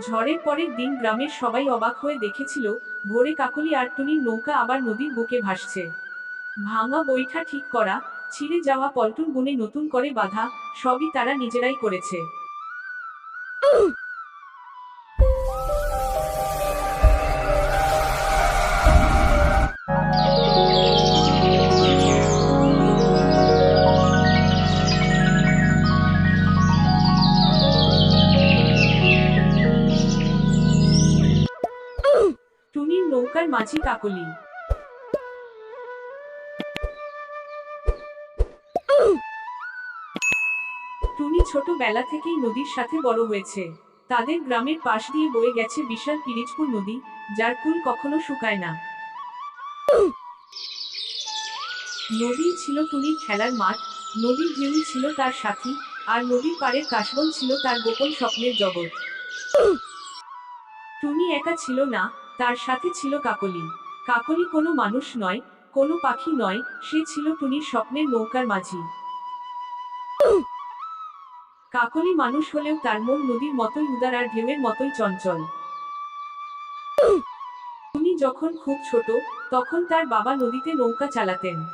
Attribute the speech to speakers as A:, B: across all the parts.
A: ঝড়ের পরের দিন গ্রামের সবাই অবাক হয়ে দেখেছিল, ভোরে কাকলি আর টুনির নৌকা আবার নদীর বুকে ভাসছে। ভাঙা বৈঠা ঠিক করা, ছিঁড়ে যাওয়া পল্টন বুনে নতুন করে বাধা, সবই তারা নিজেরাই করেছে। নৌকার মাঝি কাকলি। টুনি ছোটবেলা থেকেই নদীর সাথে বড় হয়েছে। তাদের গ্রামের পাশ দিয়ে বয়ে গেছে বিশাল পিরিজপুর নদী, যার কুল কখনো শুকায় না। নদী ছিল টুনির খেলার মাঠ, নদীর ঢেউ ছিল তার সাথী, আর নদীর পাড়ের কাশবন ছিল তার গোপন স্বপ্নের জগৎ। টুনি একা ছিল না তার সাথে ছিল কাকলি। কাকলি কোনো মানুষ নয়, কোনো পাখি নয়, সে ছিল টুনির স্বপ্নের নৌকার মাঝি। কাকলি মানুষ হলেও তার মন নদীর মতোই উদার আর ঢেউয়ের মতোই চঞ্চল। টুনি যখন খুব ছোট, তখন তার বাবা নদীতে নৌকা চালাতেন।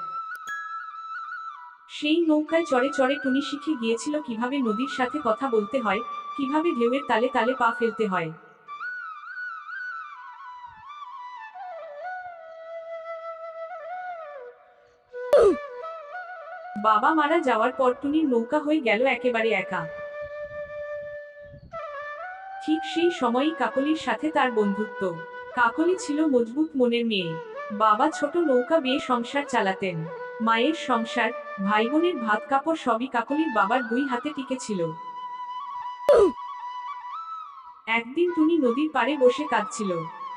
A: সেই নৌকায় চড়ে চড়ে টুনি শিখে গিয়েছিল কীভাবে নদীর সাথে কথা বলতে হয়, কীভাবে ঢেউয়ের তালে তালে পা ফেলতে হয়। বাবা মারা যাওয়ার পর টুনির নৌকা হয়ে গেল একেবারে একা। ঠিক সেই সময়ই কাকলির সাথে তার বন্ধুত্ব। কাকলি ছিল মজবুত মনের মেয়ে। বাবা ছোট নৌকা বেয়ে সংসার চালাতেন। মায়ের সংসার ভাই বোনের ভাত কাপড় সবই কাকলির বাবার দুই হাতে টিকেছিল একদিন টুনি নদীর পাড়ে বসে কাঁদছিল।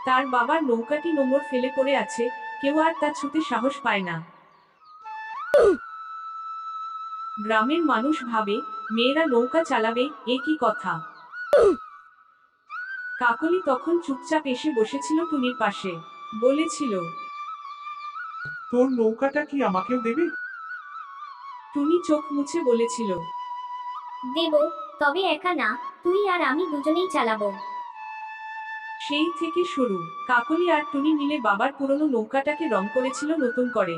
A: তার বাবার নৌকাটি নোংর ফেলে পড়ে আছে, কেউ আর তা ছুতে সাহস পায় না। গ্রামের মানুষ ভাবে মেয়েরা নৌকা চালাবে এ কি কথা? কাকলি তখন চুপচাপ এসে বসেছিল টুনির পাশে। বলেছিল
B: তোর নৌকাটা কি আমাকেও দেবে?
A: টুনি চোখ মুছে বলেছিল
C: দেব তবে একা না তুই আর আমি দুজনেই চালাবো।
A: সেই থেকে শুরু। কাকলি আর টুনি মিলে বাবার পুরনো নৌকাটাকে রং করেছিল নতুন করে।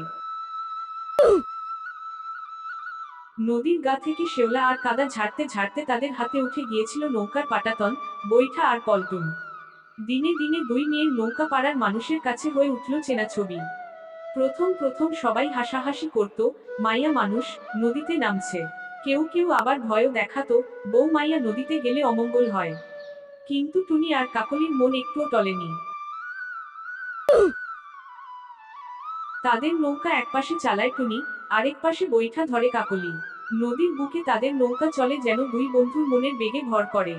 A: নদীর গা থেকে শেওলা আর কাদা ঝাড়তে ঝাড়তে তাদের হাতে উঠে গিয়েছিল নৌকার পাটাতন, বৈঠা আর পল্টন। দিনে দিনে দুই মেয়ের নৌকা পাড়ার মানুষের কাছে হয়ে উঠল চেনা ছবি। প্রথম প্রথম সবাই হাসাহাসি করত, মাইয়া মানুষ, নদীতে নামছে। কেউ কেউ আবার ভয়ও দেখাতো, বউ মাইয়া নদীতে গেলে অমঙ্গল হয়। কিন্তু টুনি আর কাকলির মন একটুও টলেনি। তাদের নৌকা একপাশে চালায় টুনি আরেক পাশে বৈঠা ধরে কাকলি। নদীর বুকে তাদের নৌকা চলে যেন দুই বন্ধুর মনের বেগে ভর করে।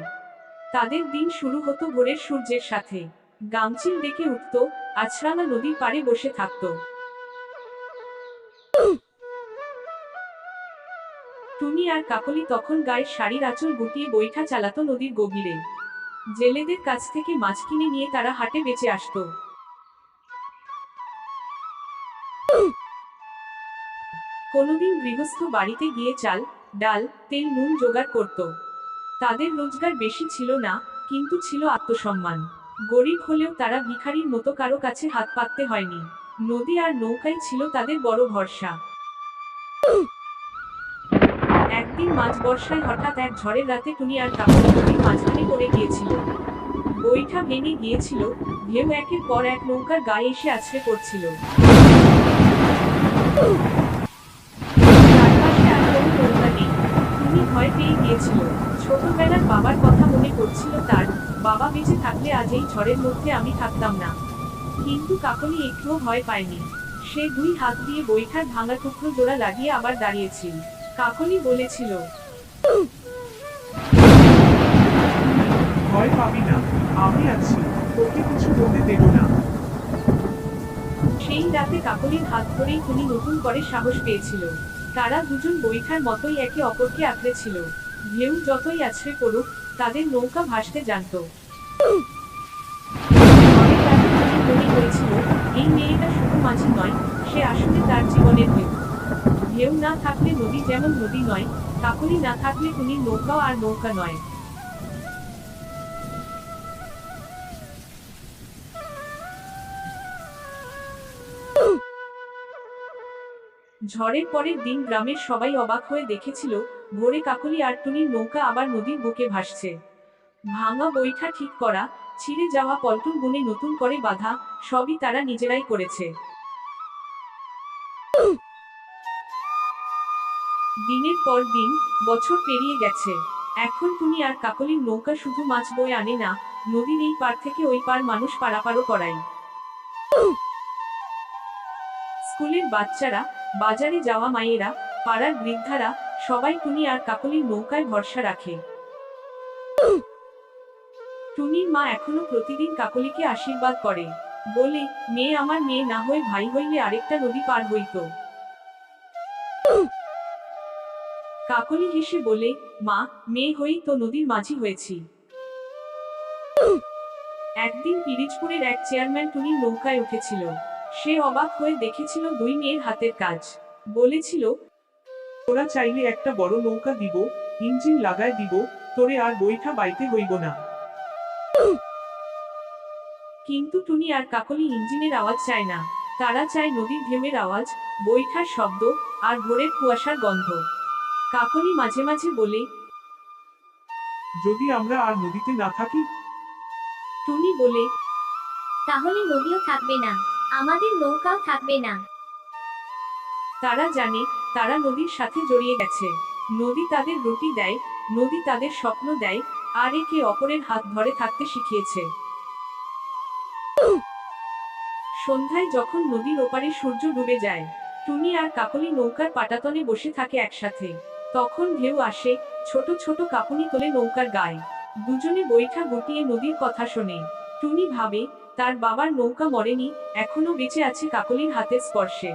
A: তাদের দিন শুরু হতো ভোরের সূর্যের সাথে। গামচিল ডেকে উঠত আছরাঙা নদীর পাড়ে বসে থাকতো। টুনি আর কাকলি তখন গায়ের শাড়ির আঁচল গুটিয়ে বৈঠা চালাতো নদীর গভীরে। জেলেদের কাছ থেকে মাছ কিনে নিয়ে তারা হাটে বেচে আসতো। কোনোদিন গৃহস্থ বাড়িতে গিয়ে চাল, ডাল, তেল, নুন জোগাড় করত। তাদের রোজগার বেশি ছিল না, কিন্তু ছিল আত্মসম্মান। গরিব হলেও তারা ভিখারির মতো কারও কাছে হাত পাততে হয়নি। নদী আর নৌকাই ছিল তাদের বড় ভরসা। একদিন মাঝ বর্ষায় হঠাৎ এক ঝড়ের রাতে টুনি আর কাপড় মাঝখানে পড়ে গিয়েছিল। বইটা ভেঙে গিয়েছিল, ঢেউ একের পর এক নৌকার গায়ে এসে আছড়ে পড়ছিল। ভয় পেয়ে গিয়েছিল। ছোটবেলার বাবার কথা মনে করছিল তার। বাবা বেঁচে থাকলে আজ এই ঝড়ের মধ্যে আমি থাকতাম না। কিন্তু কাকলি একটুও ভয় পায়নি। সে দুই হাত দিয়ে বৈঠার ভাঙা টুকরো জোড়া লাগিয়ে আবার দাঁড়িয়েছিল। কাকলি বলেছিল
B: ভয় পাবি না আমি আছি তোকে কিছু হতে দেব না।
A: সেই রাতে কাকলির হাত ধরেই টুনি নতুন করে সাহস পেয়েছিল। তারা দুজন বৈঠার মতোই একে অপরকে আঁকড়ে ছিল। ঢেউ যতই আছড়ে পড়ুক, তাদের নৌকা ভাসতে জানত। হয়েছিল এই মেয়েটা শুধু মাঝি নয়, সে আসলে তার জীবনের ঢেউ। ঢেউ না থাকলে নদী যেমন নদী নয়, কাকলি না থাকলে তুমি নৌকা আর নৌকা নয়। ঝড়ের পরের দিন গ্রামের সবাই অবাক হয়ে দেখেছিল, ভোরে কাকলি আর টুনির নৌকা আবার নদীর বুকে ভাসছে। ভাঙা বৈঠা ঠিক করা, ছিঁড়ে যাওয়া পল্টন বুনে নতুন করে বাঁধা, সবই তারা নিজেরাই করেছে। দিনের পর দিন, বছর পেরিয়ে গেছে। এখন টুনি আর কাকলির নৌকা শুধু মাছ বয়ে আনে না নদীর এই পার থেকে ওই পার মানুষ পারাপারও করায়। স্কুলের বাচ্চারা বাজারে যাওয়া মায়েরা, পাড়ার বৃদ্ধারা সবাই টুনি আর কাকলির নৌকায় ভরসা রাখে। টুনির মা এখনও প্রতিদিন কাকলিকে আশীর্বাদ করে, বলে, মেয়ে আমার মেয়ে, না হয়ে ভাই হইলে আরেকটা নদী পার হইতো। কাকলি হেসে বলে, মা, মেয়ে হয়েই তো নদীর মাঝি হয়েছি। একদিন পিরিজপুরের এক চেয়ারম্যান টুনির নৌকায় উঠেছিল। সে অবাক হয়ে দেখেছিল দুই মেয়ের হাতের কাজ। বলেছিল
B: তোরা চাইলে একটা বড় নৌকা দিব ইঞ্জিন লাগায় দিব তোরে আর বইটা বাইতে হইব না।
A: কিন্তু টুনি আর কাকলি ইঞ্জিনের আওয়াজ চায় না। তারা চায় নদীর ঢেউয়ের আওয়াজ বৈঠার শব্দ আর ভোরের কুয়াশার গন্ধ। কাকলি মাঝে মাঝে বলে
B: যদি আমরা আর নদীতে না থাকি?
A: টুনি বলে
C: তাহলে নদীও থাকবে না। আমাদের নৌকাও থাকবে না।
A: তারা জানে, তারা নদীর সাথে জড়িয়ে গেছে। নদী তাদের রুটি দেয়, নদী তাদের স্বপ্ন দেয়, আর একে অপরের হাত ধরে থাকতে শিখিয়েছে। সন্ধ্যায় যখন নদীর ওপারে সূর্য ডুবে যায়, টুনি আর কাকলি নৌকার পাটাতনে বসে থাকে একসাথে। তখন ঢেউ আসে, ছোট ছোট কাপুনি তোলে নৌকার গায়ে। দুজনে বৈঠা গুটিয়ে নদীর কথা শোনে। টুনি ভাবে তার বাবার নৌকা মরেনি, এখনও বেঁচে আছে কাকলির হাতের স্পর্শে।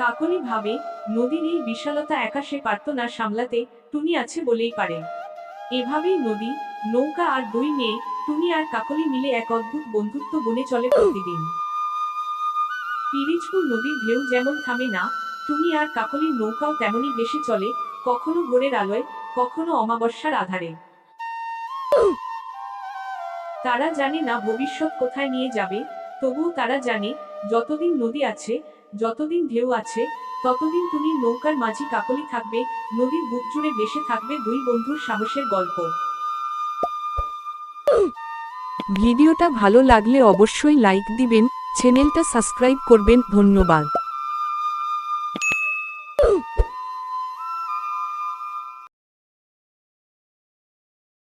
A: কাকলি ভাবে, নদীর এই বিশালতা একা সে পারত না সামলাতে টুনি আছে বলেই পারে। এভাবেই নদী, নৌকা আর দুই মেয়ে, টুনি আর কাকলি মিলে এক অদ্ভুত বন্ধুত্ব বনে চলে প্রতিদিন। পিরিজপুর নদীর ঢেউ যেমন থামে না, টুনি আর কাকলির নৌকাও তেমনই বেশি চলে, কখনো ভোরের আলোয়, কখনো অমাবস্যার আধারে। তারা জানে না ভবিষ্যৎ কোথায় নিয়ে যাবে, তবুও তারা জানে, যতদিন নদী আছে, যতদিন ঢেউ আছে, ততদিন তুমি নৌকার মাঝি কাকলি থাকবে, নদীর বুক জুড়ে বেসে থাকবে দুই বন্ধুর সাহসের গল্প।
D: ভিডিওটা ভালো লাগলে অবশ্যই লাইক দিবেন, চ্যানেলটা সাবস্ক্রাইব করবেন, ধন্যবাদ।